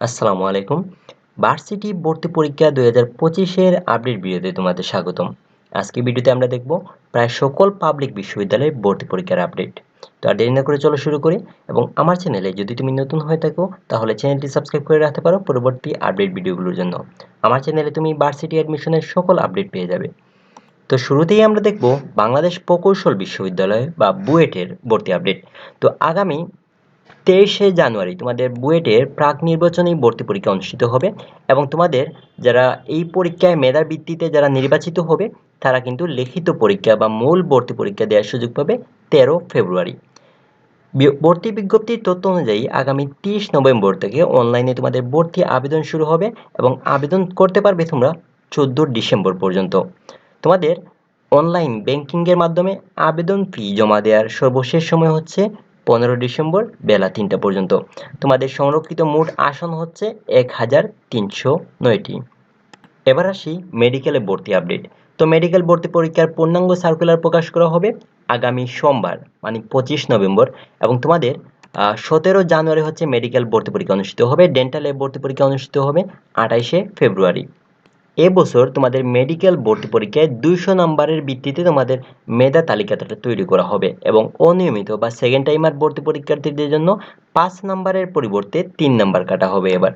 আসসালামু আলাইকুম। ভার্সিটি ভর্তি পরীক্ষা দুই হাজার পঁচিশের আপডেট ভিডিওতে তোমাদের স্বাগতম। আজকে ভিডিওতে আমরা দেখব প্রায় সকল পাবলিক বিশ্ববিদ্যালয়ের ভর্তি পরীক্ষার আপডেট তো আর দেরি না করে চলো শুরু করি এবং আমার চ্যানেলে যদি তুমি নতুন হয়ে থাকো, তাহলে চ্যানেলটি সাবস্ক্রাইব করে রাখতে পারো পরবর্তী আপডেট ভিডিওগুলোর জন্য। আমার চ্যানেলে তুমি ভার্সিটি অ্যাডমিশনের সকল আপডেট পেয়ে যাবে। তো শুরুতেই আমরা দেখব বাংলাদেশ প্রকৌশল বিশ্ববিদ্যালয় বা বুয়েটের ভর্তি আপডেট তো আগামী তেইশে জানুয়ারি তোমাদের বুয়েটের প্রাক নির্বাচনী ভর্তি পরীক্ষা অনুষ্ঠিত হবে এবং তোমাদের যারা এই পরীক্ষায় মেধার ভিত্তিতে যারা নির্বাচিত হবে, তারা কিন্তু লিখিত পরীক্ষা বা মূল ভর্তি পরীক্ষা দেওয়ার সুযোগ পাবে তেরো ফেব্রুয়ারি। ভর্তি বিজ্ঞপ্তির তথ্য অনুযায়ী আগামী তিরিশ নভেম্বর থেকে অনলাইনে তোমাদের ভর্তি আবেদন শুরু হবে এবং আবেদন করতে পারবে তোমরা চোদ্দ ডিসেম্বর পর্যন্ত। তোমাদের অনলাইন ব্যাংকিংয়ের মাধ্যমে আবেদন ফি জমা দেওয়ার সর্বশেষ সময় হচ্ছে পনেরো ডিসেম্বর বেলা তিনটা পর্যন্ত। তোমাদের সংরক্ষিত মোট আসন হচ্ছে এক হাজার তিনশো নয়টি। এবার আসি মেডিকেলে ভর্তি আপডেট তো মেডিকেল ভর্তি পরীক্ষার পূর্ণাঙ্গ সার্কুলার প্রকাশ করা হবে আগামী সোমবার মানে পঁচিশ নভেম্বর এবং তোমাদের সতেরো জানুয়ারি হচ্ছে মেডিকেল ভর্তি পরীক্ষা অনুষ্ঠিত হবে। ডেন্টালে ভর্তি পরীক্ষা অনুষ্ঠিত হবে আঠাইশে ফেব্রুয়ারি। এবছর তোমাদের মেডিকেল ভর্তি পরীক্ষায় দুইশো নম্বরের ভিত্তিতে তোমাদের মেধা তালিকাটা তৈরি করা হবে এবং অনিয়মিত বা সেকেন্ড টাইমার ভর্তি পরীক্ষার্থীদের জন্য পাঁচ নাম্বারের পরিবর্তে তিন নাম্বার কাটা হবে এবার।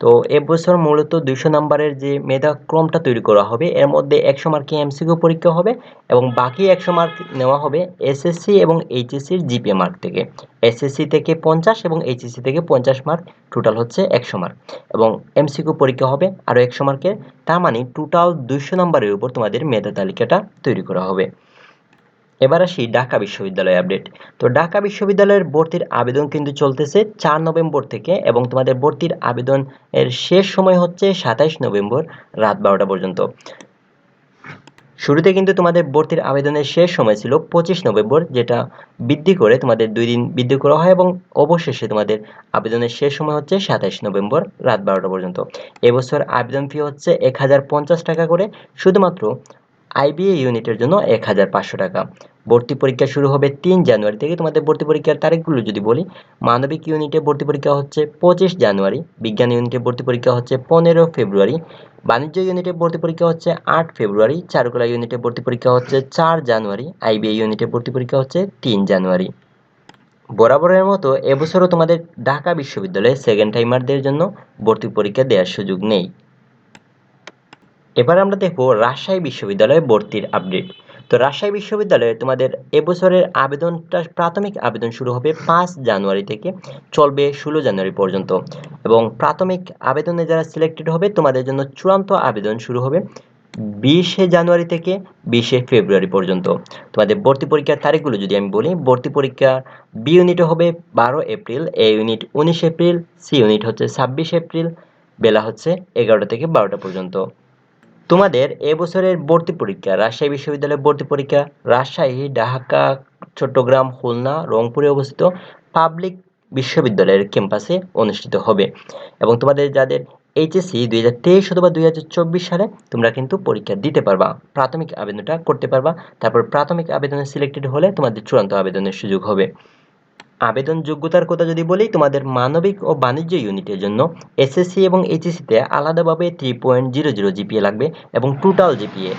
তো এবছর মূলত দুইশো নাম্বারের যে মেধা ক্রমটা তৈরি করা হবে, এর মধ্যে একশো মার্কে এমসিকিউ পরীক্ষা হবে এবং বাকি একশো মার্ক নেওয়া হবে এসএসসি এবং এইচএসসির জিপিএ মার্ক থেকে। এসএসসি থেকে পঞ্চাশ এবং এইচএসসি থেকে পঞ্চাশ মার্ক টোটাল হচ্ছে একশো মার্ক এবং এমসিকিউ পরীক্ষা হবে আরও একশো মার্কের। তার মানে টোটাল দুইশো নাম্বারের উপর তোমাদের মেধা তালিকাটা তৈরি করা হবে। এবার আসি ঢাকা বিশ্ববিদ্যালয় আপডেট। তো ঢাকা বিশ্ববিদ্যালয়ের ভর্তির আবেদন কিন্তু চলতেছে চার নভেম্বর থেকে এবং তোমাদের ভর্তির আবেদন এর শেষ সময় হচ্ছে সাতাইশ নভেম্বর রাত বারোটা পর্যন্ত। শুরুতে কিন্তু তোমাদের ভর্তির আবেদনের শেষ সময় ছিল পঁচিশ নভেম্বর, যেটা বৃদ্ধি করে তোমাদের দুই দিন বৃদ্ধি করা হয় এবং অবশেষে তোমাদের আবেদনের শেষ সময় হচ্ছে সাতাইশ নভেম্বর রাত বারোটা পর্যন্ত। এবছর আবেদন ফি হচ্ছে এক হাজার পঞ্চাশ টাকা করে, শুধুমাত্র আইবিএ ইউনিটের জন্য এক হাজার পাঁচশো টাকা। ভর্তি পরীক্ষা শুরু হবে তিন জানুয়ারি থেকে। তোমাদের ভর্তি পরীক্ষার তারিখগুলো যদি বলি, মানবিক ইউনিটে ভর্তি পরীক্ষা হচ্ছে পঁচিশ জানুয়ারি, বিজ্ঞান ইউনিটে ভর্তি পরীক্ষা হচ্ছে পনেরো ফেব্রুয়ারি, বাণিজ্য ইউনিটে ভর্তি পরীক্ষা হচ্ছে আট ফেব্রুয়ারি, চারুকলা ইউনিটে ভর্তি পরীক্ষা হচ্ছে চার জানুয়ারি, আইবিএ ইউনিটে ভর্তি পরীক্ষা হচ্ছে তিন জানুয়ারি। বরাবরের মতো এবছরও তোমাদের ঢাকা বিশ্ববিদ্যালয়ে সেকেন্ড টাইমারদের জন্য ভর্তি পরীক্ষা দেওয়ার সুযোগ নেই। এবার আমরা দেখব রাজশাহী বিশ্ববিদ্যালয়ে ভর্তির আপডেট তো রাজশাহী বিশ্ববিদ্যালয়ে তোমাদের এবছরের আবেদনটা, প্রাথমিক আবেদন শুরু হবে পাঁচ জানুয়ারি থেকে, চলবে ষোলো জানুয়ারি পর্যন্ত। এবং প্রাথমিক আবেদনে যারা সিলেক্টেড হবে, তোমাদের জন্য চূড়ান্ত আবেদন শুরু হবে বিশে জানুয়ারি থেকে বিশে ফেব্রুয়ারি পর্যন্ত। তোমাদের ভর্তি পরীক্ষার তারিখগুলো যদি আমি বলি, ভর্তি পরীক্ষা বি ইউনিট হবে বারো এপ্রিল, এ ইউনিট উনিশ এপ্রিল, সি ইউনিট হচ্ছে ছাব্বিশ এপ্রিল, বেলা হচ্ছে এগারোটা থেকে বারোটা পর্যন্ত। তোমাদের এবছরের ভর্তি পরীক্ষা, রাজশাহী বিশ্ববিদ্যালয়ের ভর্তি পরীক্ষা, রাজশাহী, ঢাকা, চট্টগ্রাম, খুলনা, রংপুরে অবস্থিত পাবলিক বিশ্ববিদ্যালয়ের ক্যাম্পাসে অনুষ্ঠিত হবে। এবং তোমাদের যাদের এইচএসসি দুই হাজার তেইশ অথবা দুই হাজার চব্বিশ সালে, তোমরা কিন্তু পরীক্ষা দিতে পারবা, প্রাথমিক আবেদনটা করতে পারবা। তারপর প্রাথমিক আবেদনে সিলেক্টেড হলে তোমাদের চূড়ান্ত আবেদনের সুযোগ হবে। আবেদন যোগ্যতার কথা যদি বলি, তোমাদের মানবিক ও বাণিজ্য ইউনিটের জন্য এসএসসি এবং এইচএসসিতে আলাদাভাবে three point zero zero GPA লাগবে এবং টোটাল জিপিএ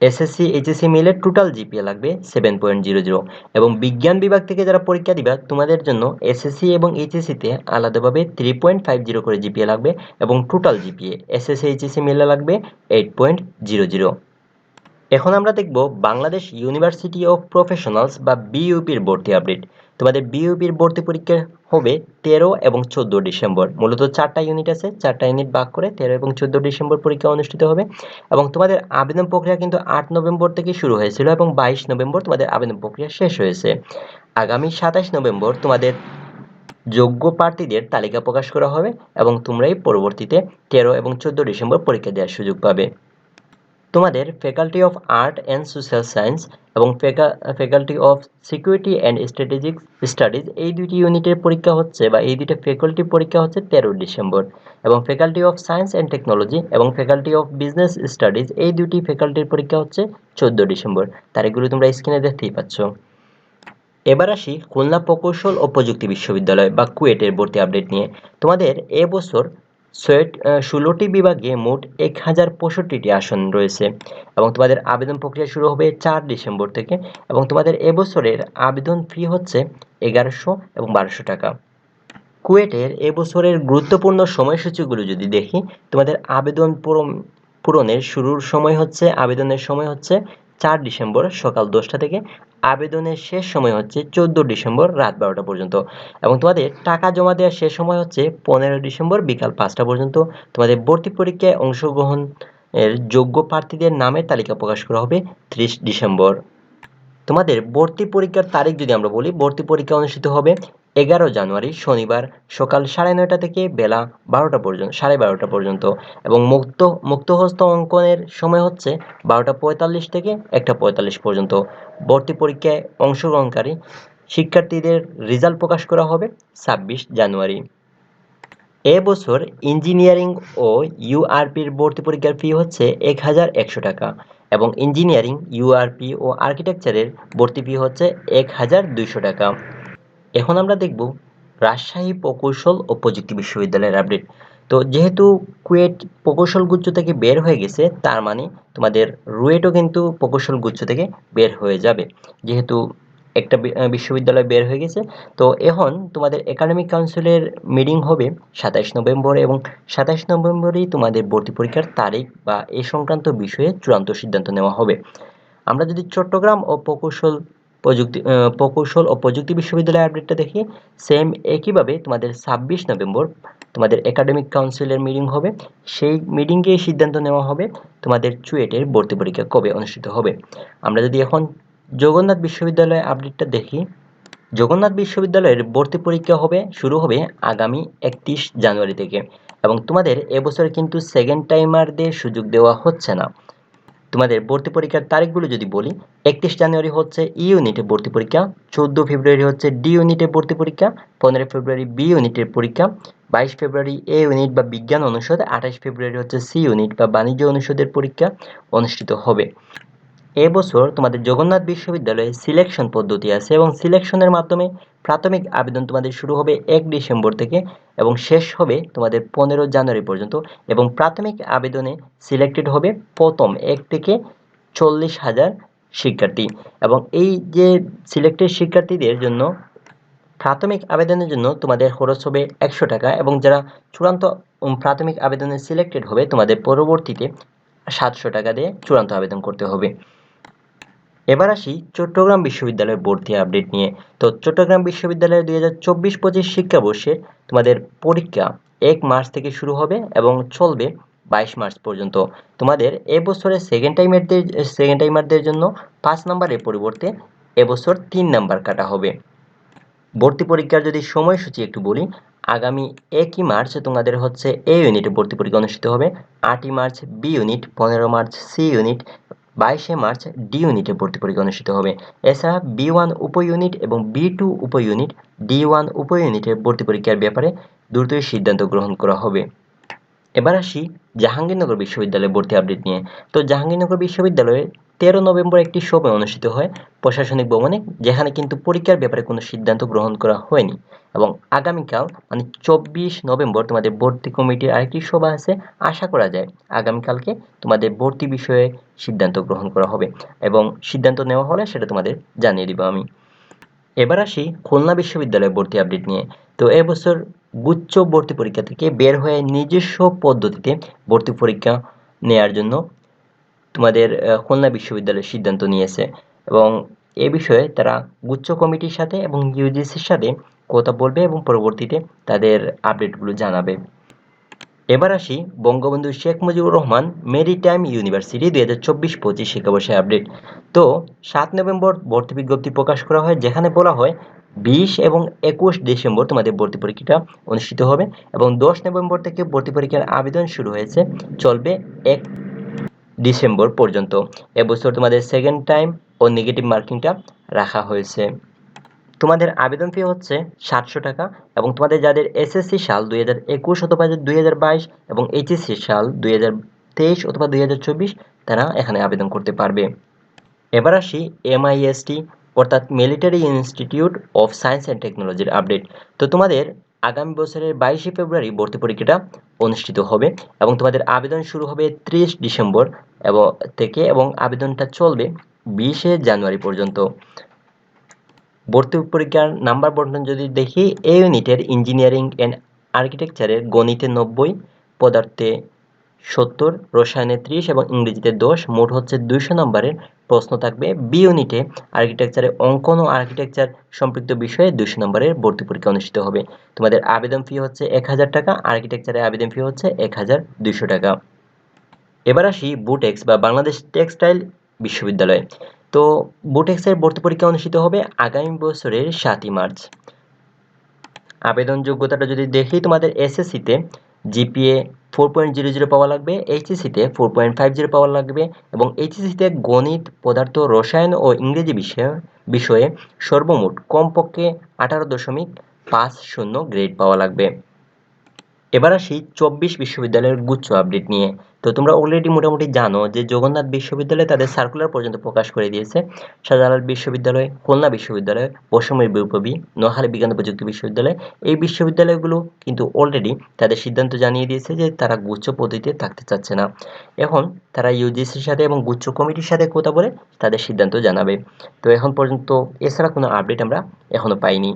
এসএসসি এইচএসসি মিলে টোটাল জিপিএ লাগবে সেভেন পয়েন্ট জিরো জিরো এবং বিজ্ঞান বিভাগ থেকে যারা পরীক্ষা দিবা, তোমাদের জন্য এসএসসি এবং এইচএসসিতে আলাদাভাবে থ্রি পয়েন্ট ফাইভ জিরো করে জিপিএ লাগবে এবং টোটাল জিপিএ এসএসসি এইচএসসি মিলে লাগবে এইট পয়েন্ট জিরো জিরো এখন আমরা দেখব বাংলাদেশ ইউনিভার্সিটি অফ প্রফেশনালস বা বিইউপির ভর্তি আপডেট তোমাদের বিইউপির ভর্তি পরীক্ষা হবে তেরো এবং চোদ্দ ডিসেম্বর। মূলত চারটা ইউনিট আছে, চারটা ইউনিট ভাগ করে তেরো এবং চোদ্দ ডিসেম্বর পরীক্ষা অনুষ্ঠিত হবে এবং তোমাদের আবেদন প্রক্রিয়া কিন্তু আট নভেম্বর থেকে শুরু হয়েছিল এবং বাইশ নভেম্বর তোমাদের আবেদন প্রক্রিয়া শেষ হয়েছে। আগামী সাতাশ নভেম্বর তোমাদের যোগ্য প্রার্থীদের তালিকা প্রকাশ করা হবে এবং তোমরাই পরবর্তীতে তেরো এবং চোদ্দ ডিসেম্বর পরীক্ষা দেওয়ার সুযোগ পাবে। তোমাদের faculty of art and social science এবং faculty of security and strategic studies এই দুইটি ইউনিটের পরীক্ষা হচ্ছে বা এই দুইটা ফ্যাকাল্টি পরীক্ষা হচ্ছে তেরো ডিসেম্বর। এবং faculty of science and technology এবং ফ্যাকাল্টি অফ বিজনেস স্টাডিজ এই দুটি ফ্যাকাল্টির পরীক্ষা হচ্ছে চোদ্দ ডিসেম্বর। তারিখগুলো তোমরা স্ক্রিনে দেখতেই পাচ্ছ। এবার আসি খুলনা প্রকৌশল ও প্রযুক্তি বিশ্ববিদ্যালয় বা কুয়েটের ভর্তি আপডেট নিয়ে। তোমাদের এবছর সোয়েট ষোলোটি বিভাগে মোট এক হাজার পঁয়ষট্টিটি আসন রয়েছে এবং তোমাদের আবেদন প্রক্রিয়া শুরু হবে চার ডিসেম্বর থেকে এবং তোমাদের এবছরের আবেদন ফি হচ্ছে এগারোশো এবং বারোশো টাকা। কুয়েটের এবছরের গুরুত্বপূর্ণ সময়সূচিগুলো যদি দেখি, তোমাদের আবেদন পূরণ, পূরণের শুরুর সময় হচ্ছে, আবেদনের সময় হচ্ছে চার ডিসেম্বর সকাল দশটা থেকে আবেদনের শেষ সময় হচ্ছে চোদ্দ ডিসেম্বর রাত বারোটা পর্যন্ত। এবং তোমাদের টাকা জমা দেওয়ার শেষ সময় হচ্ছে পনেরো ডিসেম্বর বিকাল পাঁচটা পর্যন্ত। তোমাদের ভর্তি পরীক্ষায় অংশগ্রহণ এর যোগ্য প্রার্থীদের নামের তালিকা প্রকাশ করা হবে ত্রিশ ডিসেম্বর। তোমাদের ভর্তি পরীক্ষার তারিখ যদি আমরা বলি, ভর্তি পরীক্ষা অনুষ্ঠিত হবে এগারো জানুয়ারি শনিবার সকাল সাড়ে নয়টা থেকে বেলা বারোটা পর্যন্ত, সাড়ে বারোটা পর্যন্ত এবং মুক্ত, মুক্তহস্ত অঙ্কনের সময় হচ্ছে বারোটা পঁয়তাল্লিশ থেকে একটা পঁয়তাল্লিশ পর্যন্ত। ভর্তি পরীক্ষায় অংশগ্রহণকারী শিক্ষার্থীদের রেজাল্ট প্রকাশ করা হবে ছাব্বিশ জানুয়ারি। এবছর ইঞ্জিনিয়ারিং ও ইউআরপির ভর্তি পরীক্ষার ফি হচ্ছে এক হাজার একশো টাকা এবং ইঞ্জিনিয়ারিং, ইউআরপি ও আর্কিটেকচারের ভর্তি ফি হচ্ছে এক হাজার দুইশো টাকা। এখন আমরা দেখব রাজশাহী প্রকৌশল ও প্রযুক্তি বিশ্ববিদ্যালয়ের আপডেট তো যেহেতু কুয়েট প্রকৌশল গুচ্ছ থেকে বের হয়ে গেছে, তার মানে তোমাদের রুয়েটও কিন্তু প্রকৌশল গুচ্ছ থেকে বের হয়ে যাবে। যেহেতু একটা বিশ্ববিদ্যালয় বের হয়ে গেছে, তো এখন তোমাদের একাডেমিক কাউন্সিলের মিটিং হবে সাতাইশ নভেম্বর এবং সাতাইশ নভেম্বরেই তোমাদের ভর্তি পরীক্ষার তারিখ বা এ সংক্রান্ত বিষয়ে চূড়ান্ত সিদ্ধান্ত নেওয়া হবে। আমরা যদি চট্টগ্রাম ও প্রকৌশল প্রযুক্তি প্রকৌশল ও প্রযুক্তি বিশ্ববিদ্যালয়ের আপডেটটা দেখি সেম একইভাবে তোমাদের ছাব্বিশ নভেম্বর তোমাদের একাডেমিক কাউন্সিলের মিটিং হবে। সেই মিটিংয়ে সিদ্ধান্ত নেওয়া হবে, তোমাদের চুয়েটের ভর্তি পরীক্ষা কবে অনুষ্ঠিত হবে। আমরা যদি এখন জগন্নাথ বিশ্ববিদ্যালয়ের আপডেটটা দেখি, জগন্নাথ বিশ্ববিদ্যালয়ের ভর্তি পরীক্ষা হবে, শুরু হবে আগামী একত্রিশ জানুয়ারি থেকে। এবং তোমাদের এবছর কিন্তু সেকেন্ড টাইমারদের সুযোগ দেওয়া হচ্ছে না। তোমাদের ভর্তি পরীক্ষার তারিখগুলো যদি বলি, একত্রিশ জানুয়ারি হচ্ছে ই ইউনিটে ভর্তি পরীক্ষা, চোদ্দ ফেব্রুয়ারি হচ্ছে ডি ইউনিটে ভর্তি পরীক্ষা, পনেরো ফেব্রুয়ারি বি ইউনিটের পরীক্ষা, বাইশ ফেব্রুয়ারি এ ইউনিট বা বিজ্ঞান অনুষদ, আঠাশ ফেব্রুয়ারি হচ্ছে সি ইউনিট বা বাণিজ্য অনুষদের পরীক্ষা অনুষ্ঠিত হবে। এবছর তোমাদের জগন্নাথ বিশ্ববিদ্যালয়ে সিলেকশন পদ্ধতি আছে এবং সিলেকশনের মাধ্যমে প্রাথমিক আবেদন তোমাদের শুরু হবে এক ডিসেম্বর থেকে এবং শেষ হবে তোমাদের পনেরো জানুয়ারি পর্যন্ত এবং প্রাথমিক আবেদনে সিলেক্টেড হবে প্রথম এক থেকে চল্লিশ হাজার শিক্ষার্থী এবং এই যে সিলেক্টেড শিক্ষার্থীদের জন্য প্রাথমিক আবেদনের জন্য তোমাদের খরচ হবে একশো টাকা এবং যারা চূড়ান্ত প্রাথমিক আবেদনে সিলেক্টেড হবে তোমাদের পরবর্তীতে সাতশো টাকা দিয়ে চূড়ান্ত আবেদন করতে হবে। এবার আসি চট্টগ্রাম বিশ্ববিদ্যালয়ের ভর্তি আপডেট নিয়ে। তো চট্টগ্রাম বিশ্ববিদ্যালয়ের দুই হাজার চব্বিশ পঁচিশ শিক্ষাবর্ষে তোমাদের পরীক্ষা এক মার্চ থেকে শুরু হবে এবং চলবে বাইশ মার্চ পর্যন্ত। তোমাদের এবছরে সেকেন্ড টাইমারদের সেকেন্ড টাইমারদের জন্য পাঁচ নাম্বারের পরিবর্তে এবছর তিন নাম্বার কাটা হবে। ভর্তি পরীক্ষার যদি সময়সূচি একটু বলি, আগামী একই মার্চ তোমাদের হচ্ছে এ ইউনিটে ভর্তি পরীক্ষা অনুষ্ঠিত হবে। আটই মার্চ বি ইউনিট পনেরো মার্চ সি ইউনিট বাইশে মার্চ ডি ইউনিটে ভর্তি পরীক্ষা অনুষ্ঠিত হবে। এছাড়া বি ওয়ান উপ ইউনিট এবং বি টু উপ ইউনিট ডি ওয়ান উপ ইউনিটে ভর্তি পরীক্ষার ব্যাপারে দ্রুতই সিদ্ধান্ত গ্রহণ করা হবে। এবার আসি জাহাঙ্গীরনগর বিশ্ববিদ্যালয়ে ভর্তি আপডেট নিয়ে। তো জাহাঙ্গীরনগর বিশ্ববিদ্যালয়ে তেরো নভেম্বর একটি সভা অনুষ্ঠিত হয় প্রশাসনিক ভবনে, যেখানে কিন্তু পরীক্ষার ব্যাপারে কোনো সিদ্ধান্ত গ্রহণ করা হয়নি। এবং আগামীকাল মানে চব্বিশ নভেম্বর, তোমাদের ভর্তি কমিটির আরেকটি সভা আছে। আশা করা যায় আগামীকালকে তোমাদের ভর্তি বিষয়ে সিদ্ধান্ত গ্রহণ করা হবে এবং সিদ্ধান্ত নেওয়া হলে সেটা তোমাদের জানিয়ে দিব আমি। এবার আসি খুলনা বিশ্ববিদ্যালয়ে ভর্তি আপডেট নিয়ে। তো এবছর গুচ্ছ ভর্তি পরীক্ষা থেকে বের হয়ে নিজস্ব পদ্ধতিতে ভর্তি পরীক্ষা নেয়ার জন্য তোমাদের খুলনা বিশ্ববিদ্যালয় সিদ্ধান্ত নিয়েছে এবং এ বিষয়ে তারা গুচ্ছ কমিটির সাথে এবং ইউজিসির সাথে কথা বলবে এবং পরবর্তীতে তাদের আপডেটগুলো জানাবে। এবার আসি বঙ্গবন্ধু শেখ মুজিবুর রহমান মেরিটাইম ইউনিভার্সিটি দুই হাজার চব্বিশ পঁচিশ শিক্ষাবর্ষে আপডেট তো সাত নভেম্বর ভর্তি বিজ্ঞপ্তি প্রকাশ করা হয়, যেখানে বলা হয় বিশ এবং একুশ ডিসেম্বর তোমাদের ভর্তি পরীক্ষাটা অনুষ্ঠিত হবে এবং দশ নভেম্বর থেকে ভর্তি পরীক্ষার আবেদন শুরু হয়েছে, চলবে এক ডিসেম্বর পর্যন্ত। এবছর তোমাদের সেকেন্ড টাইম ও নেগেটিভ মার্কিংটা রাখা হয়েছে। তোমাদের আবেদন ফি হচ্ছে সাতশো টাকা এবং তোমাদের যাদের এসএসসি সাল দুই হাজার একুশ অথবা দুই হাজার বাইশ এবং এইচএসসি সাল দুই হাজার তেইশ অথবা দুই হাজার চব্বিশ তারা এখানে আবেদন করতে পারবে। এবার আসি এমআইএসটি অর্থাৎ military institute of science and টেকনোলজির আপডেট তো তোমাদের আগামী বছরের বাইশে ফেব্রুয়ারি ভর্তি পরীক্ষাটা অনুষ্ঠিত হবে এবং তোমাদের আবেদন শুরু হবে ত্রিশ ডিসেম্বর এবং, থেকে এবং আবেদনটা চলবে বিশে জানুয়ারি পর্যন্ত। ভর্তি পরীক্ষার নাম্বার বন্টন যদি দেখি, এ ইউনিটের ইঞ্জিনিয়ারিং অ্যান্ড আর্কিটেকচারের গণিতে নব্বই, পদার্থে সত্তর, রসায়নে ত্রিশ এবং ইংরেজিতে দশ, মোট হচ্ছে দুইশো নম্বরের প্রশ্ন থাকবে বি ইউনিটে আর্কিটেকচারে অঙ্কন ও আর্কিটেকচার সম্পৃক্ত বিষয়ে দুইশো নম্বরের ভর্তি পরীক্ষা অনুষ্ঠিত হবে। তোমাদের আবেদন ফি হচ্ছে এক হাজার টাকা, আর্কিটেকচারের আবেদন ফি হচ্ছে এক হাজার দুইশো টাকা। এবার আসি বুটেক্স বা বাংলাদেশ টেক্সটাইল বিশ্ববিদ্যালয়। তো বুটেক্সের ভর্তি পরীক্ষা অনুষ্ঠিত হবে আগামী বছরের সাতই মার্চ। আবেদন যোগ্যতাটা যদি দেখি তোমাদের এসএসসিতে GPA four point zero zero পাওয়া লাগবে এইচএসসিতে ফোর পয়েন্ট ফাইভ জিরো পাওয়া লাগবে এবং এইচএসসিতে গণিত, পদার্থ, রসায়ন ও ইংরেজি বিষয়ে বিষয়ে সর্বমোট কমপক্ষে আঠারো দশমিক পাঁচ শূন্য গ্রেড পাওয়া লাগবে। এবার আসি চব্বিশ বিশ্ববিদ্যালয়ের গুচ্ছ আপডেট নিয়ে। তো তোমরা অলরেডি মোটামুটি জানো যে জগন্নাথ বিশ্ববিদ্যালয় তাদের সার্কুলার পর্যন্ত প্রকাশ করে দিয়েছে। শাহজালাল বিশ্ববিদ্যালয়, খুলনা বিশ্ববিদ্যালয় পশ্চিমের বিপ্লবী নোয়াখালী বিজ্ঞান প্রযুক্তি বিশ্ববিদ্যালয়, এই বিশ্ববিদ্যালয়গুলো কিন্তু অলরেডি তাদের সিদ্ধান্ত জানিয়ে দিয়েছে যে তারা গুচ্ছ পদ্ধতিতে থাকতে চাচ্ছে না। এখন তারা ইউজিসির সাথে এবং গুচ্ছ কমিটির সাথে কথা বলে তাদের সিদ্ধান্ত জানাবে। তো এখন পর্যন্ত এছাড়া কোনো আপডেট আমরা এখনও পাইনি।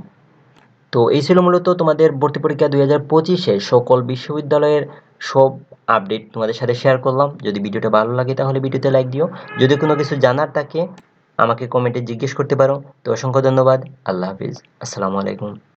তো এই ছিল মূলত তোমাদের ভর্তি পরীক্ষা দুই হাজার পঁচিশে সকল বিশ্ববিদ্যালয়ের সব আপডেট তোমাদের সাথে শেয়ার করলাম। যদি ভিডিওটা ভালো লাগে তাহলে ভিডিওতে লাইক দিও। যদি কোনো কিছু জানার থাকে, আমাকে কমেন্টে জিজ্ঞেস করতে পারো। তো অসংখ্য ধন্যবাদ। আল্লাহ হাফিজ। আসসালামু আলাইকুম।